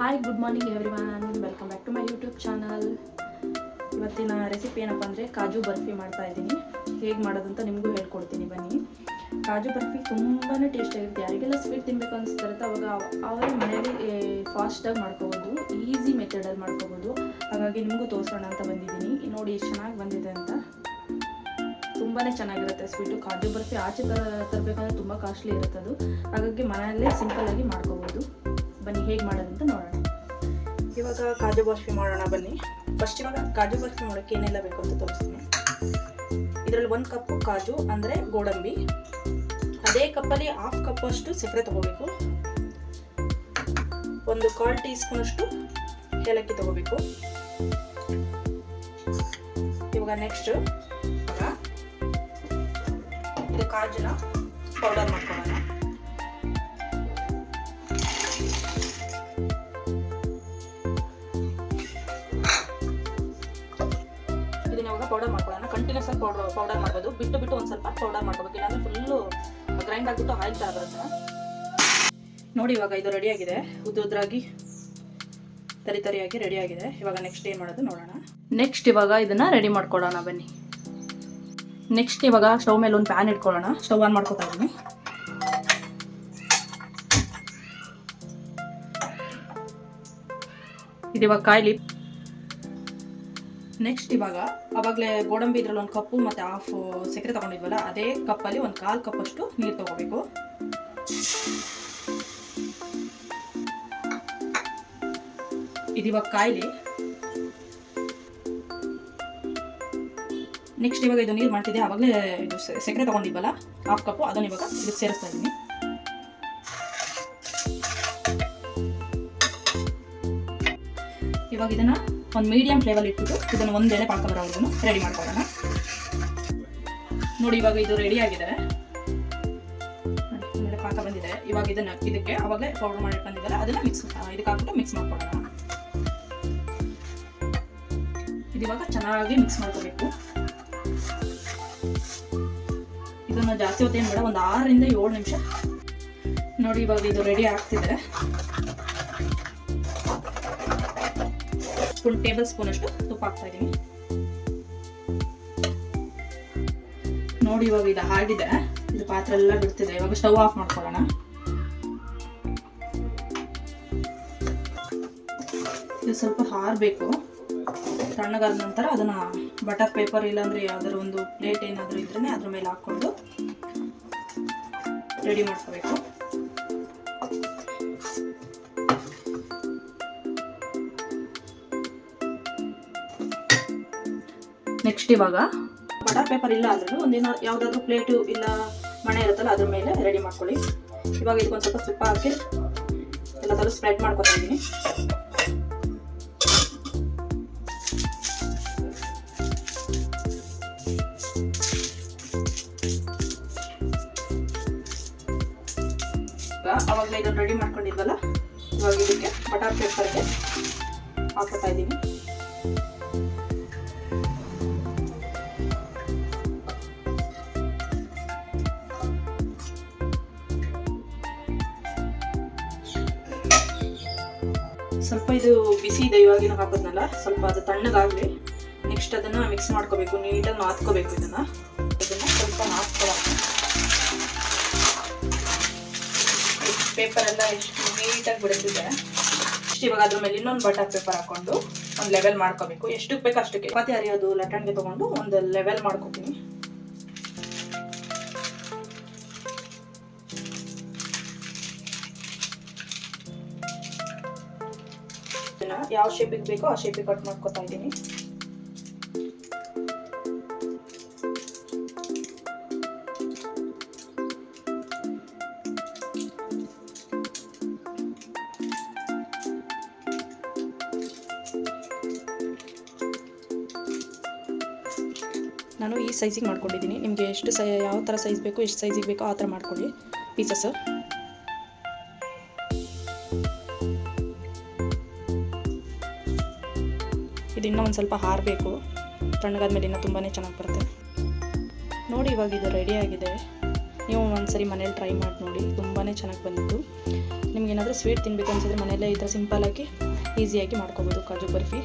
Hi good morning everyone welcome back to my YouTube channel ಇವತ್ತಿನ recipe ಏನಪ್ಪ ಅಂದರೆ ಕಾಜು ಬರ್ಫಿ ಮಾಡ್ತಾ ಇದ್ದೀನಿ. ಹೇಗೆ ಮಾಡೋದಂತ ನಿಮಗೂ ಹೇಳ್ಕೊಡ್ತೀನಿ, ಬನ್ನಿ. ಕಾಜು ಬರ್ಫಿ ತುಂಬಾ ಟೇಸ್ಟಾಗಿರುತ್ತೆ ಯಾರಿಗೆಲ್ಲ ಸ್ವೀಟ್ ತಿನ್ನಬೇಕು ಅನಿಸ್ತಿರುತ್ತೆ ಅವಾಗ ಅವ- ಅವರೇ ಮನೆಯಲ್ಲಿ ಫಾಸ್ಟಾಗಿ ಮಾಡ್ಕೋಬೋದು. ಈಸಿ ಮೆಥಡಲ್ಲಿ ಮಾಡ್ಕೋಬೋದು. ಹಾಗಾಗಿ ನಿಮಗೂ ತೋರಿಸೋಣ ಅಂತ ಬಂದಿದ್ದೀನಿ. ನೋಡಿ ಎಷ್ಟು ಚೆನ್ನಾಗಿ ಬಂದಿದೆ ಅಂತ. ತುಂಬಾ ಚೆನ್ನಾಗಿರುತ್ತೆ ಸ್ವೀಟು ಕಾಜು ಬರ್ಫಿ ಆಚೆ ತರ ತರಬೇಕಂದ್ರೆ ತುಂಬ ಕಾಸ್ಟ್ಲಿ ಇರುತ್ತೆ ಅದು ಹಾಗಾಗಿ ಮನೆಯಲ್ಲೇ ಸಿಂಪಲ್ಲಾಗಿ ಮಾಡ್ಕೋಬೋದು. ಬನ್ನಿ, ಹೇಗೆ ಅಂತ ನೋಡೋಣ. ಇವಾಗ ಕಾಜು ಬರ್ಫಿ ಮಾಡೋಣ ಬನ್ನಿ. ಫಸ್ಟ್ ಇವಾಗ ಕಾಜು ಬರ್ಫಿ ಮಾಡೋಕ್ಕೆ ಏನೆಲ್ಲ ಬೇಕು ಅಂತ ತೋರಿಸ್ತೀನಿ. ಇದರಲ್ಲಿ ಒಂದು ಕಪ್ಪು ಕಾಜು, ಅಂದರೆ ಗೋಡಂಬಿ. ಅದೇ ಕಪ್ಪಲ್ಲಿ ಹಾಫ್ ಕಪ್ ಅಷ್ಟು ಸಕ್ಕರೆ ತಗೋಬೇಕು. ಒಂದು ಕಾಲ್ ಟೀ ಸ್ಪೂನ್ ಏಲಕ್ಕಿ ತಗೋಬೇಕು. ಇವಾಗ ನೆಕ್ಸ್ಟ್ ಇದು ಕಾಜುನ ಪೌಡರ್ ಮಾಡ್ಕೊಳ್ಳೋಣ. ಇವಾಗ ಪೌಡರ್ ಮಾಡ್ಕೊಳ್ಳೋಣ. ಕಂಟಿನ್ಯೂಸ್ ಆಗಿ ಪೌಡರ್ ಪೌಡರ್ ಮಾಡ್ಬೋದು. ಬಿಟ್ಟು ಬಿಟ್ಟು ಒಂದು ಸ್ವಲ್ಪ ಪೌಡರ್ ಮಾಡ್ಕೋಬೇಕು. ಇಲ್ಲಾಂದ್ರೆ ಫುಲ್ಲು ಗ್ರೈಂಡ್ ಆಗಿಬಿಟ್ಟು ಆಯಿಲ್ ಥರ ಬರುತ್ತೆ. ನೋಡಿ, ಇವಾಗ ಇದು ರೆಡಿ ಆಗಿದೆ. ಉದ್ದು ಉದ್ರಾಗಿ, ತರಿ ತರಿಯಾಗಿ ರೆಡಿ ಆಗಿದೆ. ಇವಾಗ ನೆಕ್ಸ್ಟ್ ಏನು ಮಾಡೋದು ನೋಡೋಣ. ನೆಕ್ಸ್ಟ್ ಇವಾಗ ಇದನ್ನು ರೆಡಿ ಮಾಡ್ಕೊಳ್ಳೋಣ ಬನ್ನಿ. ನೆಕ್ಸ್ಟ್ ಇವಾಗ ಸ್ಟವ್ ಮೇಲೆ ಒಂದು ಪ್ಯಾನ್ ಇಟ್ಕೊಳ್ಳೋಣ. ಸ್ಟವ್ ಆನ್ ಮಾಡ್ಕೊತಾ ಇದ್ದೀನಿ ಇದು ಇವಾಗ ಕಾಯ್ಲಿ. ನೆಕ್ಸ್ಟ್ ಇವಾಗ, ಅವಾಗಲೇ ಗೋಡಂಬಿ ಇದ್ರಲ್ಲಿ ಒಂದು ಕಪ್ಪು ಮತ್ತು ಹಾಫ್ ಸಕ್ಕರೆ ತಗೊಂಡಿದ್ವಲ್ಲ, ಅದೇ ಕಪ್ಪಲ್ಲಿ ಒಂದು ಕಾಲು ಕಪ್ಪಷ್ಟು ನೀರು ತೊಗೋಬೇಕು. ಇದು ಕಾಯಿಲಿ ಕಾಯ್ಲಿ. ನೆಕ್ಸ್ಟ್ ಇವಾಗ ಇದು ನೀರು ಮಾಡ್ತಿದ್ದೆ ಆವಾಗಲೇ ಇದು ಸಕ್ಕರೆ ತೊಗೊಂಡಿದ್ವಲ್ಲ ಹಾಫ್ ಕಪ್ಪು, ಅದನ್ನು ಇವಾಗ ಇದಕ್ಕೆ ಸೇರಿಸ್ತಾ ಇದ್ದೀನಿ ಇವಾಗ ಇದನ್ನ ಒಂದು ಮೀಡಿಯಂ ಫ್ಲೇವಲ್ ಇಟ್ಬಿಟ್ಟು ಇದನ್ನು ಒಂದು ಎಳೆ ಪಾಕ ಬರೋವರೆಗೂ ರೆಡಿ ಮಾಡ್ಕೊಳ್ಳೋಣ. ನೋಡಿ ಇವಾಗ ಇದು ರೆಡಿ ಆಗಿದೆ ಪಾಕ ಬಂದಿದೆ. ಇವಾಗ ಇದನ್ನ ಇದಕ್ಕೆ ಅವಾಗಲೇ ಪೌಡರ್ ಮಾಡಿ ಬಂದಿದ್ದಾರೆ ಅದನ್ನ ಮಿಕ್ಸ್ ಇದಕ್ಕೆ ಹಾಕ್ಬಿಟ್ಟು ಮಿಕ್ಸ್ ಮಾಡ್ಕೊಳ್ಳೋಣ. ಇದಿವಾಗ ಚೆನ್ನಾಗಿ ಮಿಕ್ಸ್ ಮಾಡ್ಕೋಬೇಕು. ಇದನ್ನ ಜಾಸ್ತಿ ಹೊತ್ತು ಏನು ಬೇಡ, ಒಂದು ಆರರಿಂದ ಏಳು ನಿಮಿಷ. ನೋಡಿ ಇವಾಗ ಇದು ರೆಡಿ ಆಗ್ತಿದೆ. ಒಂದು ಟೇಬಲ್ ಸ್ಪೂನ್ ಅಷ್ಟು ತುಪ್ಪ ಹಾಕ್ತಾ ಇದ್ದೀನಿ ನೋಡಿ ಇವಾಗ ಇದು ಹಾಗಿದೆ ಇದು ಪಾತ್ರೆ ಎಲ್ಲ ಬಿಡ್ತಿದೆ. ಇವಾಗ ಸ್ಟವ್ ಆಫ್ ಮಾಡ್ಕೊಳ್ಳೋಣ. ಇದು ಸ್ವಲ್ಪ ಹಾರಬೇಕು. ತಣ್ಣಗಾದ ನಂತರ ಅದನ್ನ ಬಟರ್ ಪೇಪರ್ ಇಲ್ಲಾಂದ್ರೆ ಯಾವ್ದಾದ್ರು ಒಂದು ಪ್ಲೇಟ್ ಏನಾದರೂ ಇದ್ರೆ ಅದ್ರ ಮೇಲೆ ಹಾಕ್ಕೊಂಡು ರೆಡಿ ಮಾಡ್ಕೋಬೇಕು. ನೆಕ್ಸ್ಟ್ ಇವಾಗ. ಬಟರ್ ಪೇಪರ್ ಇಲ್ಲ ಅಂದ್ರೂ ಒಂದಿನ ಯಾವುದಾದ್ರೂ ಪ್ಲೇಟು ಇಲ್ಲ ಮಣೆ ಇರುತ್ತಲ್ಲ ಅದ್ರ ಮೇಲೆ ರೆಡಿ ಮಾಡ್ಕೊಳ್ಳಿ. ಇವಾಗ ಇದಕ್ಕೊಂದು ಸ್ವಲ್ಪ ತುಪ್ಪ ಹಾಕಿ ಎಲ್ಲ ಸ್ಪ್ರೆಡ್ ಮಾಡ್ಕೊತಾ ಇದ್ದೀನಿ. ಅವಾಗಲೇ ಇದನ್ನು ರೆಡಿ ಮಾಡ್ಕೊಂಡಿದ್ವಲ್ಲ, ಇವಾಗ ಇದಕ್ಕೆ ಬಟರ್ ಪೇಪರ್ಗೆ ಹಾಕೋತಾ ಇದ್ದೀನಿ. ಸ್ವಲ್ಪ ಇದು ಬಿಸಿ ಇದೆ ಇವಾಗಿನ ಹಾಕೋದ್ನಲ್ಲ? ಸ್ವಲ್ಪ ಅದು ತಣ್ಣಗಾಗಲಿ. ನೆಕ್ಸ್ಟ್ ಅದನ್ನು ಮಿಕ್ಸ್ ಮಾಡ್ಕೋಬೇಕು, ನೀಟಾಗಿ ನಾದ್ಕೋಬೇಕು ಇದನ್ನು. ಇದನ್ನು ಸ್ವಲ್ಪ ನಾದ್ಕೊಳ್ಳೋಣ. ಪೇಪರ್ ಎಲ್ಲ ಎಷ್ಟು ನೀಟಾಗಿ ಬಿಡಿಸಿದೆ ಇಷ್ಟು ಇವಾಗ ಅದ್ರ ಮೇಲೆ ಇನ್ನೊಂದು ಬಟರ್ ಪೇಪರ್ ಹಾಕೊಂಡು ಒಂದು ಲೆವೆಲ್ ಮಾಡ್ಕೋಬೇಕು. ಎಷ್ಟಕ್ಕೆ ಬೇಕು ಅಷ್ಟಕ್ಕೆ. ಮತ್ತೆ ಹರಿಯೋದು ಲಟ್ಟಣಿಗೆ ತೊಗೊಂಡು ಒಂದು ಲೆವೆಲ್ ಮಾಡ್ಕೋತೀನಿ. ಯಾವ ಶೇಪಿಗೆ ಬೇಕೋ ಆ ಶೇಪಿಗೆ ಕಟ್ ಮಾಡ್ಕೊತಾ ಇದ್ದೀನಿ. ನಾನು ಈ ಸೈಜಿಗೆ ಮಾಡ್ಕೊಂಡಿದ್ದೀನಿ. ನಿಮಗೆ ಎಷ್ಟು ಸೈ ಯಾವ ಥರ ಸೈಜ್ ಬೇಕು, ಎಷ್ಟು ಸೈಜಿಗೆ ಬೇಕೋ ಆ ಥರ ಮಾಡ್ಕೊಳ್ಳಿ. ಪೀಸಸ್ಸು ಇದು ಇನ್ನೂ ಒಂದು ಸ್ವಲ್ಪ ಹಾರಬೇಕು. ತಣ್ಣಗಾದ್ಮೇಲೆ ಇನ್ನೂ ತುಂಬಾ ಚೆನ್ನಾಗಿ ಬರುತ್ತೆ. ನೋಡಿ ಇವಾಗ ಇದು ರೆಡಿ ಆಗಿದೆ. ನೀವು ಒಂದ್ಸರಿ ಮನೇಲಿ ಟ್ರೈ ಮಾಡಿ ನೋಡಿ ತುಂಬಾ ಚೆನ್ನಾಗಿ ಬಂದಿತ್ತು ನಿಮ್ಗೇನಾದರೂ ಸ್ವೀಟ್ ತಿನ್ನಬೇಕು ಅನ್ಸಿದ್ರೆ ಮನೆಯಲ್ಲೇ ಈ ಥರ ಸಿಂಪಲಾಗಿ ಈಸಿಯಾಗಿ ಮಾಡ್ಕೋಬೋದು ಕಾಜು ಬರ್ಫಿ.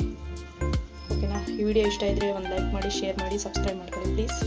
ಓಕೆನಾ ಈ ವಿಡಿಯೋ ಇಷ್ಟ ಇದ್ದರೆ ಒಂದು ಲೈಕ್ ಮಾಡಿ ಶೇರ್ ಮಾಡಿ ಸಬ್ಸ್ಕ್ರೈಬ್ ಮಾಡ್ಕೊಳ್ಳಿ ಪ್ಲೀಸ್